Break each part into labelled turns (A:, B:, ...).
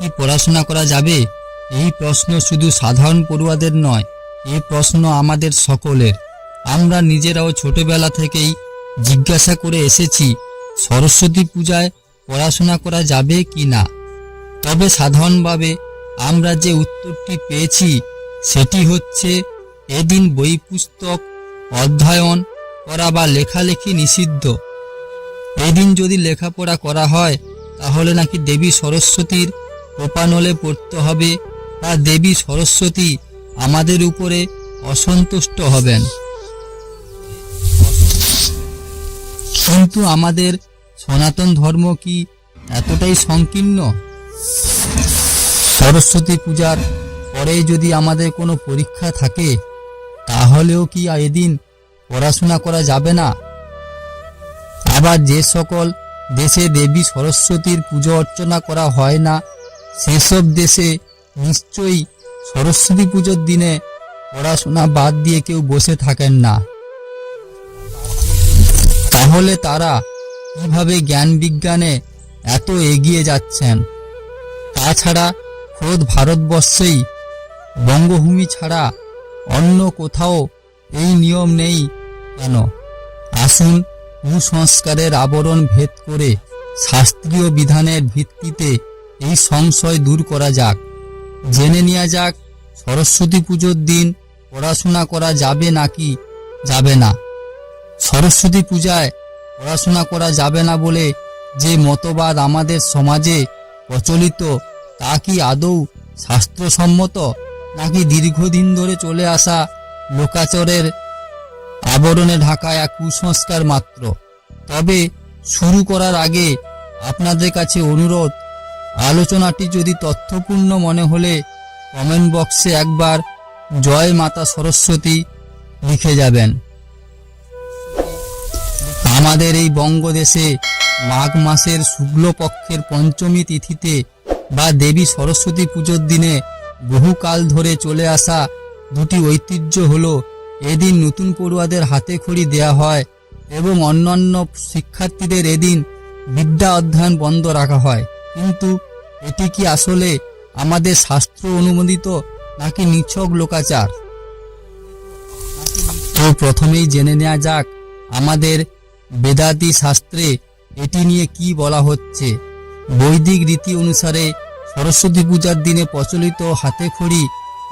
A: কি পড়াশোনা করা যাবে? এই প্রশ্ন শুধু সাধারণ পড়ুয়াদের নয় এই প্রশ্ন আমাদের সকলের। আমরা নিজেরাও ছোটবেলা থেকেই জিজ্ঞাসা করে এসেছি, সরস্বতী পূজায় পড়াশোনা করা যাবে কি না? তবে সাধারণভাবে আমরা যে উত্তরটি পেয়েছি, সেটি হচ্ছে, এদিন বই পুস্তক, অধ্যয়ন করা বা লেখালেখি নিষিদ্ধ। এদিন যদি লেখাপড়া করা হয়, তাহলে নাকি দেবী সরস্বতীর কোপানলে পড়তে হবে বা দেবী সরস্বতী আমাদের উপরে অসন্তুষ্ট হবেন। কিন্তু আমাদের সনাতন ধর্ম কি এতটাই সংকীর্ণ? সরস্বতী পূজার পরে যদি আমাদের কোনো পরীক্ষা থাকে, তাহলেও কি এদিন পড়াশোনা করা যাবে না? আবার যে সকল দেশে দেবী সরস্বতীর পুজো অর্চনা করা হয় না সেসব দেশে নিশ্চয়ই সরস্বতী পুজোর দিনে পড়াশোনা বাদ দিয়ে কেউ বসে থাকেন না। তাহলে তারা কীভাবে জ্ঞান বিজ্ঞানে এত এগিয়ে যাচ্ছেন? তাছাড়া খোদ ভারতবর্ষেই বঙ্গভূমি ছাড়া অন্য কোথাও এই নিয়ম নেই কেন? আসুন কুসংস্কারের আবরণ ভেদ করে শাস্ত্রীয় বিধানের ভিত্তিতে এই সংশয় দূর করা যাক। জেনে নেওয়া যাক, সরস্বতী পুজোর দিন পড়াশোনা করা যাবে নাকি যাবে না। সরস্বতী পূজায় পড়াশোনা করা যাবে না বলে যে মতবাদ আমাদের সমাজে প্রচলিত, তা কি আদৌ শাস্ত্রসম্মত? নাকি দীর্ঘদিন ধরে চলে আসা লোকাচরের আবরণে ঢাকা এক কুসংস্কার মাত্র? তবে শুরু করার আগে আপনাদের কাছে অনুরোধ আলোচনাটি যদি তথ্যপূর্ণ মনে হলে কমেন্ট বক্সে একবার জয় মাতা সরস্বতী লিখে যাবেন। আমাদের এই বঙ্গদেশে মাঘ মাসের শুক্লপক্ষের পঞ্চমী তিথিতে বা দেবী সরস্বতী পুজোর দিনে বহুকাল ধরে চলে আসা দুটি ঐতিহ্য হল এদিন নতুন পড়ুয়াদের হাতে খড়ি দেয়া হয় এবং অন্যান্য শিক্ষার্থীদের এদিন বিদ্যা অধ্যয়ন বন্ধ রাখা হয়। কিন্তু এটি কি আসলে আমাদের শাস্ত্র অনুমোদিত নাকি নিছক লোকাচার? তো প্রথমেই জেনে নেওয়া যাক আমাদের বেদাতি শাস্ত্রে এটি নিয়ে কি বলা হচ্ছে। বৈদিক রীতি অনুসারে সরস্বতী পূজার দিনে প্রচলিত হাতে খড়ি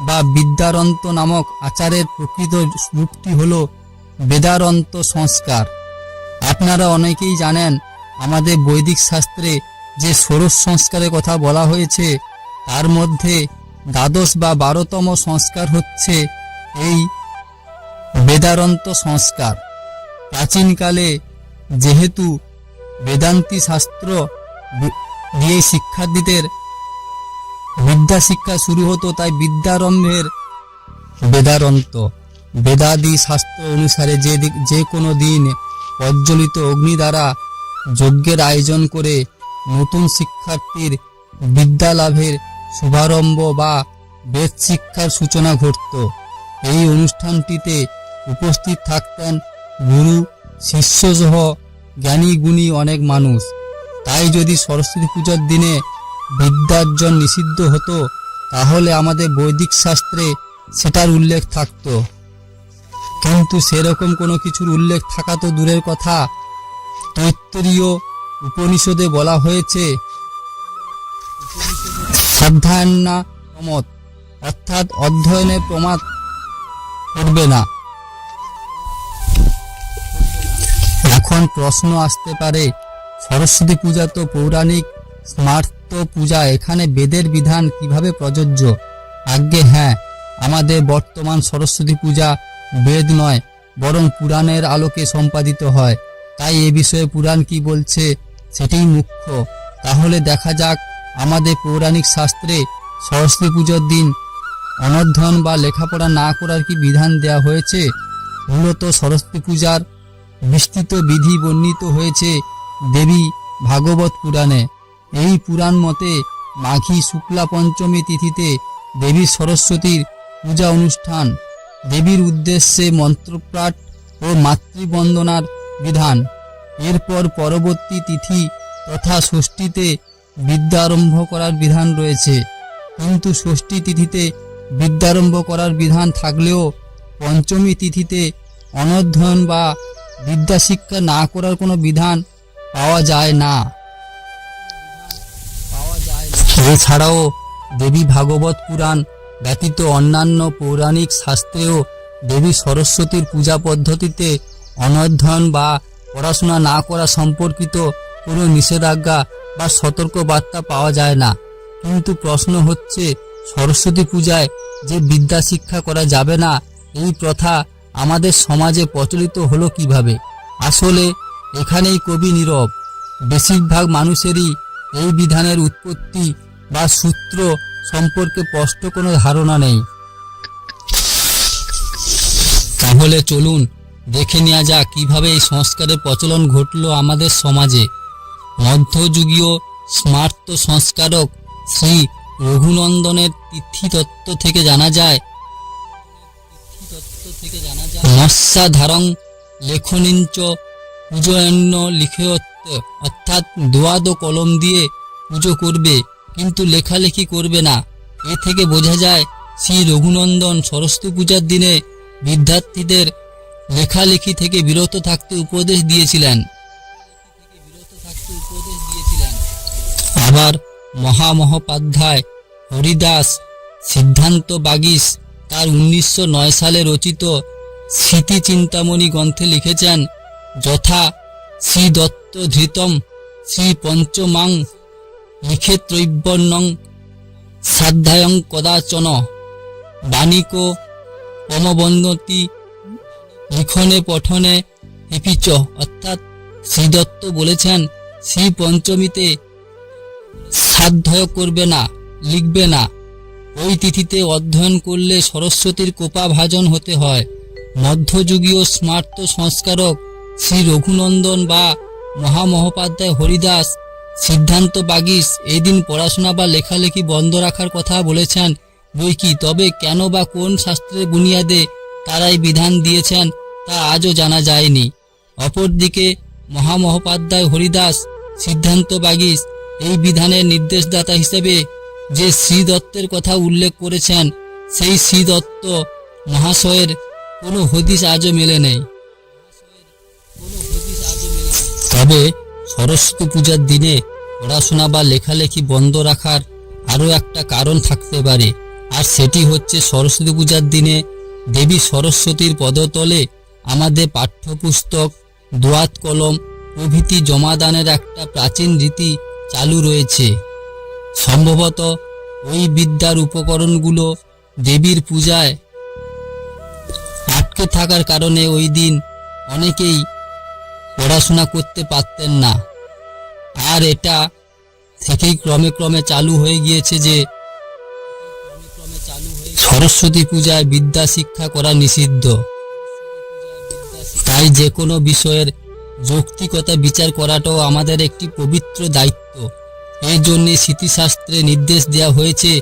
A: বা বিদ্যারন্ত নামক আচারের প্রকৃত রূপটি হল বেদারন্ত সংস্কার। আপনারা অনেকেই জানেন আমাদের বৈদিক শাস্ত্রে যে ষোড়শ সংস্কারের কথা বলা হয়েছে, তার মধ্যে দ্বাদশ বা বারোতম সংস্কার হচ্ছে এই বেদারন্ত সংস্কার। প্রাচীনকালে যেহেতু বেদান্তি শাস্ত্র দিয়ে শিক্ষার্থীদের বিদ্যা শিক্ষা শুরু হতো, তাই বিদ্যারম্ভের বেদারন্ত, বেদাদি শাস্ত্র অনুসারে যে যে কোনো দিন প্রজ্বলিত অগ্নি দ্বারা যজ্ঞের আয়োজন করে নতুন শিক্ষার্থীর বিদ্যা লাভের শুভারম্ভ বা বেদ শিক্ষার সূচনা ঘটত। এই অনুষ্ঠানটিতে উপস্থিত থাকতেন গুরু, শিষ্যসহ জ্ঞানী গুণী অনেক মানুষ। তাই যদি সরস্বতী পূজার দিনে বিদ্যার্জন নিষিদ্ধ হতো, তাহলে আমাদের বৈদিক শাস্ত্রে সেটার উল্লেখ থাকতো। কিন্তু সেরকম কোনো কিছুর উল্লেখ থাকা তো দূরের কথা। তৈত্তরীয় উপনিষদে বলা হয়েছে প্রমত অর্থাৎ অধ্যয়নে প্রমাদ করবে না। এখন প্রশ্ন আসতে পারে, সরস্বতী পূজা তো পৌরাণিক, স্মার্ত পূজা, এখানে বেদের বিধান কীভাবে প্রযোজ্য? আজ্ঞে হ্যাঁ আমাদের বর্তমান সরস্বতী পূজা বেদ নয়, বরং পুরাণের আলোকে সম্পাদিত হয়। তাই এ বিষয়ে পুরাণ কি বলছে সেটাই মুখ্য। তাহলে দেখা যাক আমাদের পৌরাণিক শাস্ত্রে সরস্বতী পুজোর দিন অনধ্যয়ন বা লেখাপড়া না করার কি বিধান দেয়া হয়েছে? মূলত সরস্বতী পূজার বিস্তৃত বিধি বর্ণিত হয়েছে দেবী ভাগবত পুরাণে। এই পুরাণ মতে মাঘী শুক্লা পঞ্চমী তিথিতে দেবী সরস্বতীর পূজা অনুষ্ঠান। দেবীর উদ্দেশ্যে মন্ত্রপাঠ ও মাতৃবন্দনার বিধান। এরপর পরবর্তী তিথি তথা ষষ্ঠীতে বিদ্যা আরম্ভ করার বিধান রয়েছে। কিন্তু ষষ্ঠী তিথিতে বিদ্যারম্ভ করার বিধান থাকলেও পঞ্চমী তিথিতে অনধ্যয়ন বা বিদ্যা শিক্ষা না করার কোনো বিধান পাওয়া যায় না। এছাড়াও দেবী ভাগবত পুরাণ ব্যতীত অন্যান্য পৌরাণিক শাস্ত্রেও দেবী সরস্বতীর পূজা পদ্ধতিতে অনধ্যয়ন বা পড়াশোনা না করা সম্পর্কিত কোনো নিষেধাজ্ঞা বা সতর্ক বার্তা পাওয়া যায় না। কিন্তু প্রশ্ন হচ্ছে, সরস্বতী পূজায় যে বিদ্যা শিক্ষা করা যাবে না, এই প্রথা আমাদের সমাজে প্রচলিত হলো কীভাবে? আসলে এখানেই কবি নীরব। বেশিরভাগ মানুষেরই এই বিধানের উৎপত্তি বা সূত্র সম্পর্কে স্পষ্ট কোনো ধারণা নেই। তাহলে চলুন দেখে নেওয়া যাক কীভাবে এই সংস্কারের প্রচলন ঘটল আমাদের সমাজে। মধ্যযুগীয় স্মার্ত সংস্কারক শ্রী রঘুনন্দনের তিথিতত্ত্ব থেকে জানা যায় মৎস্যাধারং লেখনিঞ্চ পূজয়ন্য লিখয়ত্ব অর্থাৎ দোয়াদ কলম দিয়ে পুজো করবে, কিন্তু লেখালেখি করবে না। এ থেকে বোঝা যায়, শ্রী রঘুনন্দন সরস্বতী পূজার দিনে বিদ্যার্থীদের লেখালেখি থেকে বিরত থাকতে উপদেশ দিয়েছিলেন। আবার মহামহোপাধ্যায় হরিদাস সিদ্ধান্ত বাগিস তার উনিশশো নয় সালে রচিত স্মৃতি চিন্তামণি গ্রন্থে লিখেছেন, যথা শ্রী দত্ত ধৃতম শ্রী পঞ্চমাং লিখে ত্রৈবর্ণং শ্রাদ্ধায়ং কদাচন। বাণিক পমবন্দতি লিখনে, পঠনে হেপিচ অর্থাৎ শ্রীদত্ত বলেছেন শ্রী পঞ্চমীতে সাধ্য করবে না, লিখবে না। ওই তিথিতে অধ্যয়ন করলে সরস্বতীর কোপা ভাজন হতে হয়। মধ্যযুগীয় স্মার্ত সংস্কারক শ্রী রঘুনন্দন বা মহামহোপাধ্যায় হরিদাস, সিদ্ধান্ত বাগিস এই দিন পড়াশোনা বা লেখালেখি বন্ধ রাখার কথা বলেছেন বই কি তবে কেন বা কোন শাস্ত্রের বুনিয়াদে তারাই বিধান দিয়েছেন তা আজও জানা যায়নি। অপরদিকে মহামহোপাধ্যায় হরিদাস সিদ্ধান্ত বাগিস এই বিধানের নির্দেশদাতা হিসেবে যে শ্রী দত্তের কথা উল্লেখ করেছেন, সেই শ্রী দত্ত মহাশয়ের কোনো হদিস আজও মেলে নেই। তবে সরস্বতী পূজার দিনে পড়াশোনা বা লেখালেখি বন্ধ রাখার আরও একটা কারণ থাকতে পারে। আর সেটি হচ্ছে সরস্বতী পূজার দিনে দেবী সরস্বতীর পদতলে আমাদের পাঠ্যপুস্তক, দোয়াত কলম, প্রভৃতি জমাদানের একটা প্রাচীন রীতি চালু রয়েছে। সম্ভবত ওই বিদ্যার উপকরণগুলো দেবীর পূজায় আটকে থাকার কারণে ওই দিন অনেকেই পড়াশোনা করতে পারতেন না। আর এটা থেকেই ক্রমে ক্রমে চালু হয়ে গিয়েছে যে সরস্বতী পূজায় বিদ্যা শিক্ষা করা নিষিদ্ধ। তাই যে কোনো বিষয়ের যৌক্তিকতা বিচার করাটাও আমাদের একটি পবিত্র দায়িত্ব। এই জন্যে স্মৃতিশাস্ত্রে নির্দেশ দেওয়া হয়েছে,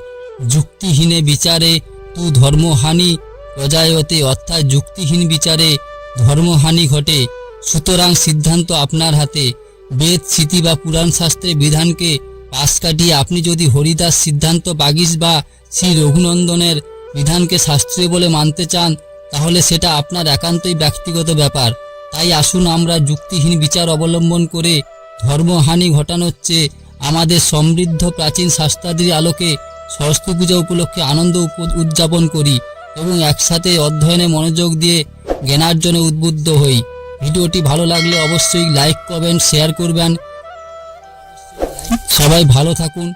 A: যুক্তিহীনে বিচারে তু ধর্মহানি প্রজায়তে, অর্থাৎ যুক্তিহীন বিচারে ধর্মহানি ঘটে। সুতরাং সিদ্ধান্ত আপনার হাতে। বেদ, স্মৃতি বা পুরাণ শাস্ত্রের বিধানকে পাশ কাটিয়ে আপনি যদি হরিদাস সিদ্ধান্ত বাগিস বা শ্রী রঘুনন্দনের বিধানকে শাস্ত্রীয় বলে মানতে চান তাহলে সেটা আপনার একান্তই ব্যক্তিগত ব্যাপার। তাই আসুন আমরা যুক্তিহীন বিচার অবলম্বন করে ধর্মহানি ঘটানোর চেয়ে আমাদের সমৃদ্ধ প্রাচীন শাস্ত্রাদির আলোকে সরস্বতী পূজা উপলক্ষে আনন্দ উদযাপন করি এবং একসাথে অধ্যয়নে মনোযোগ দিয়ে জ্ঞানার্জনে উদ্বুদ্ধ হই। ভিডিওটি ভালো লাগলে অবশ্যই লাইক, কমেন্ট, শেয়ার করবেন। সবাই ভালো থাকুন।